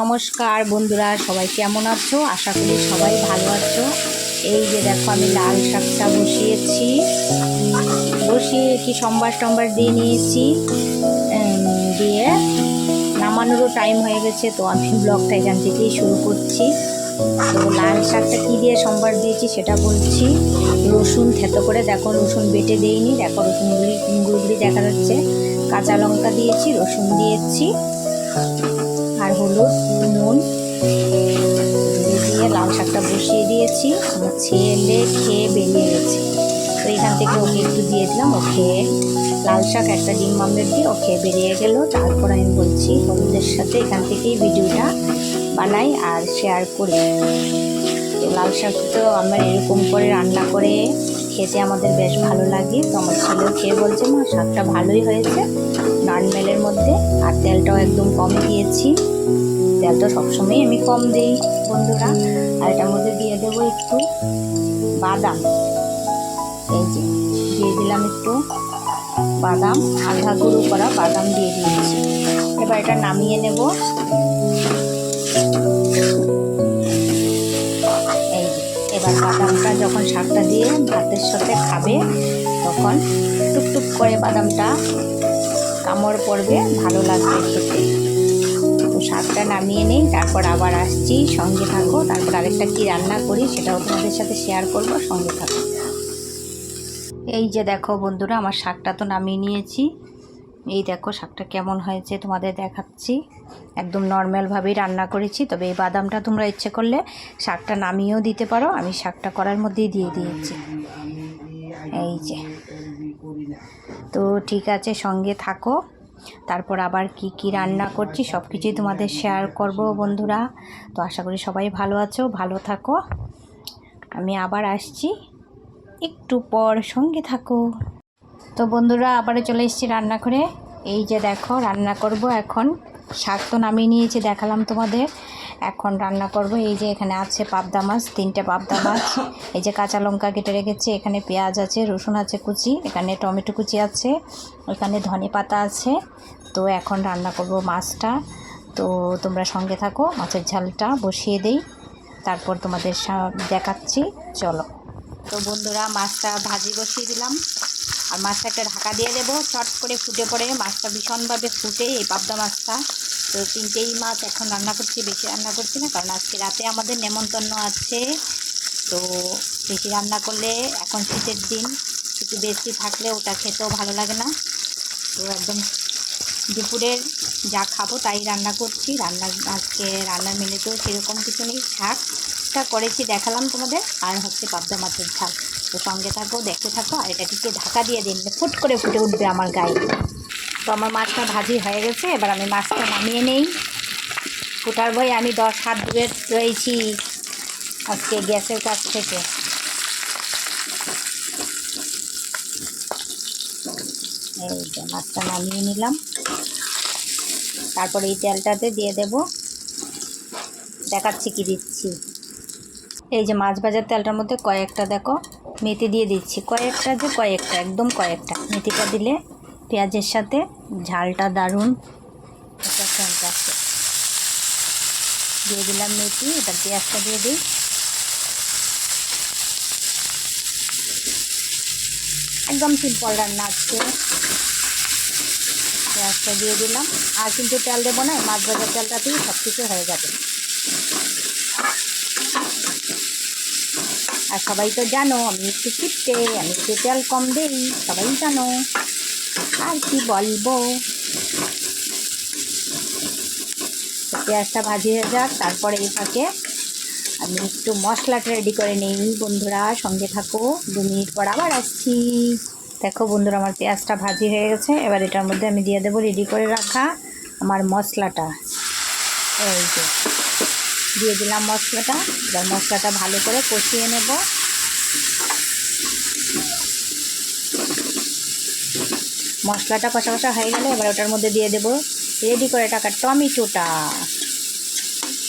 নমস্কার বন্ধুরা, সবাই কেমন আছো? আশা করি সবাই ভালো আছো। এই যে দেখো, আমি লাল শাকটা বসিয়েছি। বসিয়ে কি সম্বার টম্বার দিয়ে নিয়েছি। দিয়ে নামানোরও টাইম হয়ে গেছে, তো আমি ব্লগটা এখান থেকেই শুরু করছি। তো লাল শাকটা কী দিয়ে সম্বার দিয়েছি সেটা বলছি। রসুন থেতো করে, দেখো রসুন বেটে দেইনি। দেখো রসুনগুলি গুঁড়ি দেখা যাচ্ছে। কাঁচা লঙ্কা দিয়েছি, রসুন দিয়েছি। আর হলুদ নুন। দিয়ে লাল শাকটা বসিয়ে দিয়েছি। আমার ছেলে খেয়ে বেরিয়ে গেছে। তো এখান থেকে ওকে একটু দিয়ে দিলাম। ও খেয়ে লাল শাক, একটা ডিম আমলেট দিয়ে ও খেয়ে বেরিয়ে গেল। তারপর আমি বলছি বন্ধুদের সাথে এখান থেকেই ভিডিওটা বানাই আর শেয়ার করি। তো লাল শাক তো আমার এরকম করে রান্না করে খেতে আমাদের বেশ ভালো লাগে। তো আমার ছেলেও খেয়ে বলছে, মা, শাকটা ভালোই হয়েছে। নর্মালের মধ্যে আর তেলটাও একদম কম দিয়েছি। তেলটা সবসময় আমি কম দিই, বন্ধুরা। আর এটার মধ্যে দিয়ে দেবো একটু বাদাম। এই যে, দিয়ে দিলাম একটু বাদাম, আধা গুঁড়ো করা বাদাম দিয়ে দিয়েছি। এবার এটা নামিয়ে নেব। এই এবার বাদামটা যখন শাকটা দিয়ে ভাতের সাথে খাবে, তখন টুকটুক করে বাদামটা কামড় পড়বে, ভালো লাগবে খেতে। তো শাকটা নামিয়ে নিই, তারপর আবার আসছি, সঙ্গে থাকো, তারপর আরেকটা কি রান্না করি সেটাও তোমাদের সাথে শেয়ার করব, সঙ্গে থাকো। এই যে দেখো বন্ধুরা, আমার শাকটা তো নামিয়ে নিয়েছি। এই দেখো শাকটা কেমন হয়েছে তোমাদের দেখাচ্ছি। একদম নর্মালভাবেই রান্না করেছি, তবে এই বাদামটা তোমরা ইচ্ছে করলে শাকটা নামিয়েও দিতে পারো, আমি শাকটা করার মধ্যেই দিয়ে দিয়েছি। এই যে। তো ঠিক আছে, সঙ্গে থাকো। তারপর আবার কি কি রান্না করছি সব কিছুই তোমাদের শেয়ার করব বন্ধুরা। তো আশা করি সবাই ভালো আছো, ভালো থাকো। আমি আবার আসছি। একটু পর সঙ্গে থাকো। তো বন্ধুরা, আবারও চলে এসেছি রান্না করে এই যে দেখো, রান্না করব এখন। শাক তো নামিয়ে নিয়েছি, দেখালাম তোমাদের। এখন রান্না করব। এই যে এখানে আছে পাবদা মাছ, তিনটে পাবদা মাছ। এই যে কাঁচা লঙ্কা কেটে রেখেছি, এখানে পেঁয়াজ আছে, রসুন আছে কুচি, এখানে টমেটো কুচি আছে, এখানে ধনে পাতা আছে। তো এখন রান্না করব মাছটা। তো তোমরা সঙ্গে থাকো, মাছের ঝালটা বসিয়ে দেই। তারপর তোমাদের দেখাচ্ছি, চলো। তো বন্ধুরা, মাছটা ভাজি বসিয়ে দিলাম। আর মাছটা একটা ঢাকা দিয়ে দেবো, চট করে ফুটে পড়ে। মাছটা ভীষণভাবে ফুটে এই পাবদা মাছটা। তো তিনটেই মাছ এখন রান্না করছি, বেশি রান্না করছি না, কারণ আজকে রাতে আমাদের নেমন্তন্ন আছে। তো বেশি রান্না করলে এখন শীতের দিন কিছু বেশি থাকলে ওটা খেতেও ভালো লাগে না। তো একদম দুপুরের যা খাব তাই রান্না করছি। রান্না, আজকে রান্নার মেনুতেও সেরকম কিছু নেই শাকটা করেছি দেখালাম তোমাদের, আর হচ্ছে পাবদা মাছের ঝাল। তো সঙ্গে থাকো, দেখতে থাকো, আর এটা টিকে ঢাকা দিয়ে দিন, ফুট করে ফুটে উঠবে আমার গায়ে। তো আমার মাছটা ভাজি হয়ে গেছে, এবার আমি মাছটা নামিয়ে নেই। ফুটার বই আমি দশ হাত দূরে রয়েছি আজকে গ্যাসের কাছ থেকে। এই যে মাছটা নামিয়ে নিলাম। তারপরে এই তেলটাতে দিয়ে দেব। দেখাচ্ছি কি দিচ্ছি। এই যে মাছ ভাজার তেলটার মধ্যে কয়েকটা দেখো, মেথি দিয়ে দিচ্ছি। কয়েকটা যে কয়েকটা, একদম কয়েকটা। মেথিটা দিলে পেঁয়াজের সাথে ঝালটা দারুণ। সেন্ট দিয়ে দিলাম মেথি, এবার পেঁয়াজটা দিয়ে দিই। একদম সিম্পল রান্না আজকে। পেঁয়াজটা দিয়ে দিলাম। আর কিন্তু তেল দেবো না মাছ ভাজার তেলটাতেই সব কিছু হয়ে যাবে। আর সবাই তো জানো, আমি একটু কিপটে আমি একটু তেল কম দেই, সবাই জানো। আর কি বলব? পেঁয়াজটা ভাজি হয়ে যাক, তারপরে এই ফাঁকে আমি একটু মশলাটা রেডি করে নিই, বন্ধুরা। সঙ্গে থাকো, দু মিনিট পর আবার আসছি। দেখো বন্ধুরা, আমার পেঁয়াজটা ভাজি হয়ে গেছে। এবার এটার মধ্যে আমি দিয়ে দেবো রেডি করে রাখা আমার মশলাটা। এই যে, দিয়ে দিলাম মশলাটা। এবার মশলাটা ভালো করে কষিয়ে নেব। মশলাটা কষা কষা হয়ে গেলে এবার ওটার মধ্যে দিয়ে দেব। রেডি করে টাকা টমেটোটা।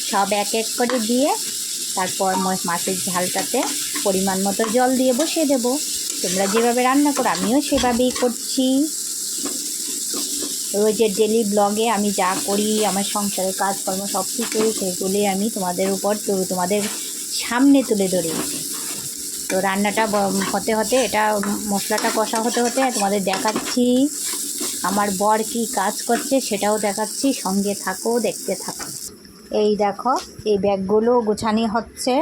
সব এক এক করে দিয়ে তারপর মাছের ঝালটাতে পরিমাণ মতো জল দিয়ে বসিয়ে দেব। তোমরা যেভাবে রান্না করো, আমিও সেভাবেই করছি। রোজের ডেলি ব্লগে আমি যা করি, আমার সংসারের কাজকর্ম সব কিছু সেগুলি আমি তোমাদের উপর তোমাদের সামনে তুলে ধরি তো রান্নাটা হতে হতে এটা মশলাটা কষা হতে হতে তোমাদের দেখাচ্ছি। আমার বর কি কাজ করছে সেটাও দেখাচ্ছি, সঙ্গে থাকো, দেখতে থাকো। এই দেখো, এই ব্যাগগুলো গোছানি হচ্ছে,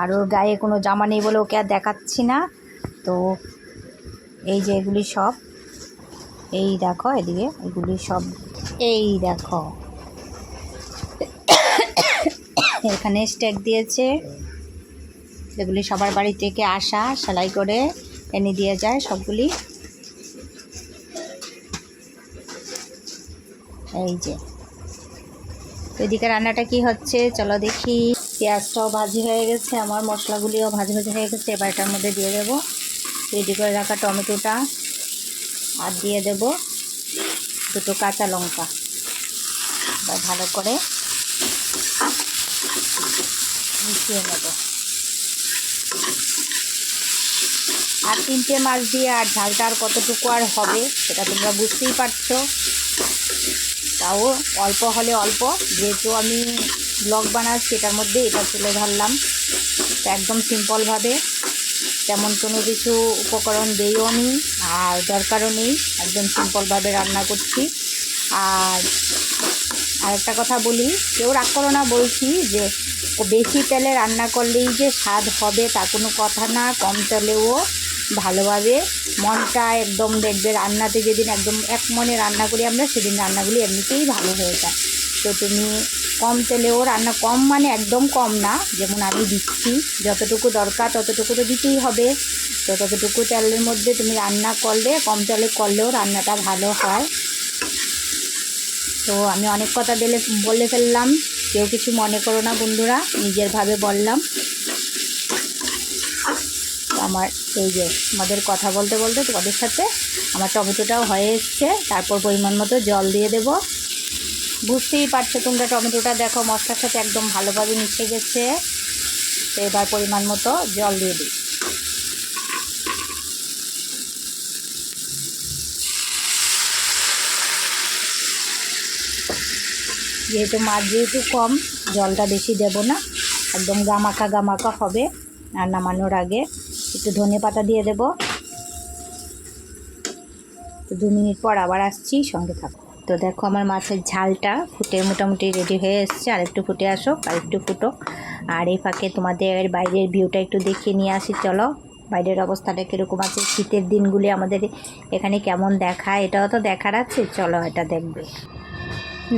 আর ওর গায়ে কোনো জামা নেই বলে ওকে আর দেখাচ্ছি না। তো এই যে এগুলি সব, এই দেখো এদিকে এগুলি সব, এই দেখো। এখানে স্টেক দিয়েছে। এগুলি সবার বাড়ি থেকে আসা, সেলাই করে এনে দিয়ে যায় সবগুলি। এই যে। এদিকে রান্নাটা কি হচ্ছে? চলো দেখি। পেঁয়াজটাও ভাজি হয়ে গেছে, আমার মশলাগুলিও ভাজি ভাজি হয়ে গেছে, এবার এটার মধ্যে দিয়ে দেবো। রেডি করে রাখা টমেটোটা, আর দিয়ে দেব দুটো কাঁচা লঙ্কা। ভালো করে মিশিয়ে নেব। আর তিনটে মাছ দিয়ে আর ঝালটা আর কতটুকু আর হবে, সেটা তোমরা বুঝতেই পারছ। তাও অল্প হলে অল্প, যেহেতু আমি ব্লগ বানাচ্ছি সেটার মধ্যে এটা তুলে ধরলাম। একদম সিম্পলভাবে, তেমন কোনো কিছু উপকরণ দেইও নি আর দরকারও নেই, একদম সিম্পলভাবে রান্না করছি। আর আরেকটা কথা বলি, কেউ রাগ করো না, বলছি যে বেশি তেলে রান্না করলেই যে স্বাদ হবে তা কোনো কথা না, কম তেলেও ভালোভাবে মনটা একদম দেখবে রান্নাতে যেদিন একদম এক মনে রান্না করি আমরা, সেদিন রান্নাগুলি এমনিতেই ভালো হয়ে যায়। তো তুমি কম তেলেও রান্না, কম মানে একদম কম না, যেমন আমি দিচ্ছি, যতটুকু দরকার ততটুকু তো দিতেই হবে। তো ততটুকু তেলের মধ্যে তুমি রান্না করলে, কম তেলে করলেও রান্নাটা ভালো হয়। তো আমি অনেক কথা বলে বলে ফেললাম, কেউ কিছু মনে করো না বন্ধুরা, নিজের ভাবে বললাম। আমার এই যে আমাদের কথা বলতে বলতে তোমাদের সাথে আমার টমেটোটাও হয়ে এসছে। তারপর পরিমাণ মতো জল দিয়ে দেব। বুঝতেই পারছ তোমরা টমেটোটা দেখো, মশলার সাথে একদম ভালোভাবে মিশে গেছে। তো এবার পরিমাণ মতো জল দিয়ে দিই। যেহেতু মাছ যেহেতু কম, জলটা বেশি দেব না। একদম গামাকা গামাকা হবে। আর নামানোর আগে একটু ধনে পাতা দিয়ে দেব। তো দু মিনিট পর আবার আসছি, সঙ্গে থাকো। তো দেখো আমার মাছের ঝালটা ফুটে মোটামুটি রেডি হয়ে এসছে, আর একটু ফুটে আসো আর একটু ফুটো আর এই ফাঁকে তোমাদের বাইরের ভিউটা একটু দেখিয়ে নিয়ে আসি, চলো। বাইরের অবস্থাটা কীরকম আছে, শীতের দিনগুলি আমাদের এখানে কেমন দেখায়, এটাও তো দেখার আছে, চলো এটা দেখবে।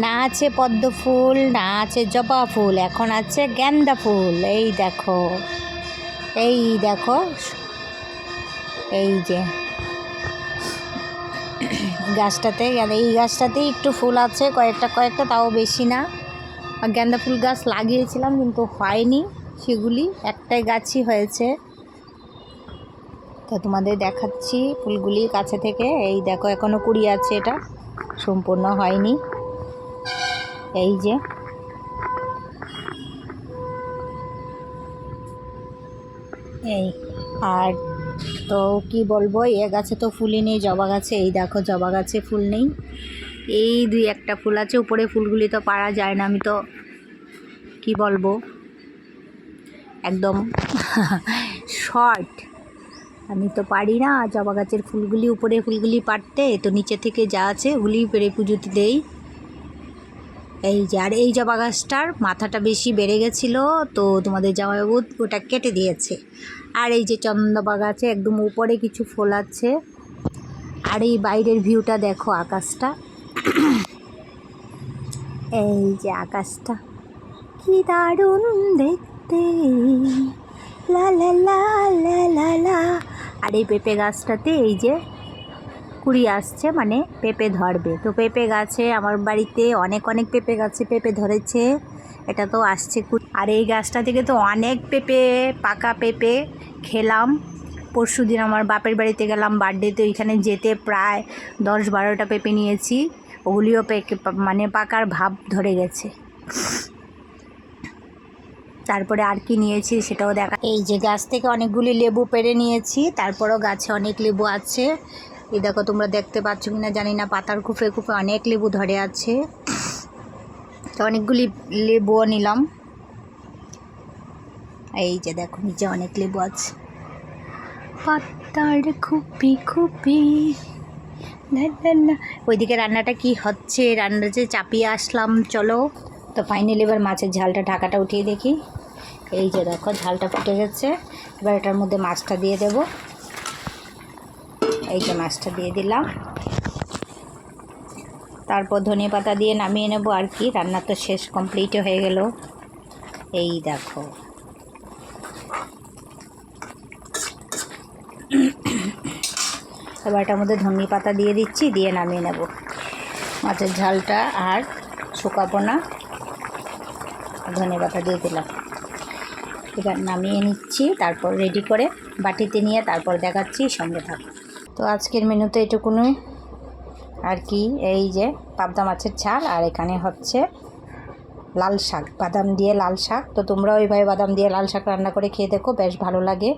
না আছে পদ্ম ফুল, না আছে জবা ফুল, এখন আছে গেন্দা ফুল, এই দেখো। এই দেখো, এই যে গাছটাতে এই গাছটাতেই একটু ফুল আছে, কয়েকটা কয়েকটা, তাও বেশি না। গেন্দা ফুল গাছ লাগিয়েছিলাম, কিন্তু হয়নি সেগুলি, একটাই গাছই হয়েছে। তো তোমাদের দেখাচ্ছি ফুলগুলি কাছে থেকে, এই দেখো এখনও কুড়ি আছে এটা, সম্পূর্ণ হয়নি। এই যে এই, আর তো কি বলব, এ গাছে তো ফুলই নেই, জবা গাছে, এই দেখো জবা গাছে ফুল নেই। এই দুই একটা ফুল আছে, উপরে ফুলগুলি তো পারা যায় না, আমি তো কি বলব? একদম শর্ট। আমি তো পারি না জবা গাছের ফুলগুলি, উপরে ফুলগুলি পারতে তো নিচে থেকে যা আছে, ওগুলি পেরে পুজোতে দেই। এই যে, আর এই জবা গাছটার মাথাটা বেশি বেড়ে গেছিল, তো তোমাদের জামাইবাবু ওটা কেটে দিয়েছে। আর এই যে চন্দ্রবা গাছে একদম উপরে কিছু ফুল আছে। আর এই বাইরের ভিউটা দেখো আকাশটা। এই যে আকাশটা, কি দারুণ দেখতে। লা লা লা লা লা। আর এই পেঁপে গাছটাতে এই যে কুড়ি আসছে মানে পেঁপে ধরবে। তো পেঁপে গাছে আমার বাড়িতে অনেক অনেক পেঁপে গাছে পেঁপে ধরেছে। এটা তো আসছে আর এই গাছটা থেকে তো অনেক পেঁপে, পাকা পেঁপে খেলাম। পরশু দিন আমার বাপের বাড়িতে গেলাম বার্থডেতে ওইখানে যেতে প্রায় দশ বারোটা পেঁপে নিয়েছি। ওগুলিও পেকে মানে পাকার ভাব ধরে গেছে। তারপরে আর কি নিয়েছি সেটাও দেখা এই যে গাছ থেকে অনেকগুলি লেবু পেরে নিয়েছি, তারপরও গাছে অনেক লেবু আছে। এই দেখো তোমরা দেখতে পাচ্ছ কিনা জানি না পাতার কুপে কুপে অনেক লেবু ধরে আছে। তো অনেকগুলি লেবুও নিলাম। এই যে দেখো নিচে অনেক লেবু আছে। পাতার খুপি খুপি না, না, না। ওইদিকে রান্নাটা কি হচ্ছে? রান্না যে চাপিয়ে আসলাম চলো। তো ফাইনালি এবার মাছের ঝালটা ঢাকাটা উঠিয়ে দেখি। এই যে দেখো ঝালটা ফুটে গেছে। এবার এটার মধ্যে মাছটা দিয়ে দেব। এই যে মাছটা দিয়ে দিলাম। তারপর ধনে পাতা দিয়ে নামিয়ে নেব আর কি। রান্না তো শেষ কমপ্লিট হয়ে গেল। এই দেখো। এবার এটার মধ্যে ধনে পাতা দিয়ে দিচ্ছি, দিয়ে নামিয়ে নেব। মাছের ঝালটা আর শুকাবো ধনে পাতা দিয়ে দিলাম। এবার নামিয়ে নিচ্ছি, তারপর রেডি করে বাটিতে নিয়ে তারপর দেখাচ্ছি, সঙ্গে থাক। তো আজকের মেনুতে এটুকুনই। আর কি এই যে পাবদা মাছের ছাল আর এখানে হচ্ছে লাল শাক, বাদাম দিয়ে লাল শাক। তো তোমরাও ওইভাবে বাদাম দিয়ে লাল শাক রান্না করে খেয়ে দেখো, বেশ ভালো লাগে।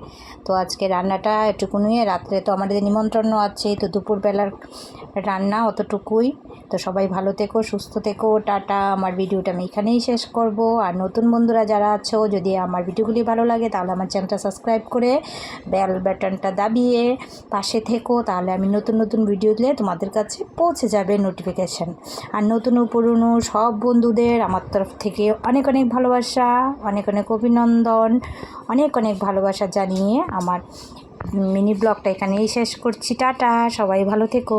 তো আজকে রান্নাটা এটুকুনই, রাত্রে তো আমাদের নিমন্ত্রণ আছে, তো দুপুরবেলার রান্না অতটুকুই। তো সবাই ভালো থেকো, সুস্থ থেকো, টাটা। আমার ভিডিওটা আমি এখানেই শেষ করব। আর নতুন বন্ধুরা যারা আছো, যদি আমার ভিডিওগুলি ভালো লাগে, তাহলে আমার চ্যানেলটা সাবস্ক্রাইব করে বেল বাটনটা দাবিয়ে পাশে থেকো। তাহলে আমি নতুন নতুন ভিডিও দিলে তোমাদের কাছে পৌঁছে যাবে নোটিফিকেশান। আর নতুন পুরনো সব বন্ধুদের, আমার তরফ থেকে অনেক অনেক ভালোবাসা, অনেক অনেক অভিনন্দন, অনেক অনেক ভালোবাসা জানিয়ে আমার মিনি ব্লগটা এখানেই শেষ করছি। টাটা, সবাই ভালো থেকো।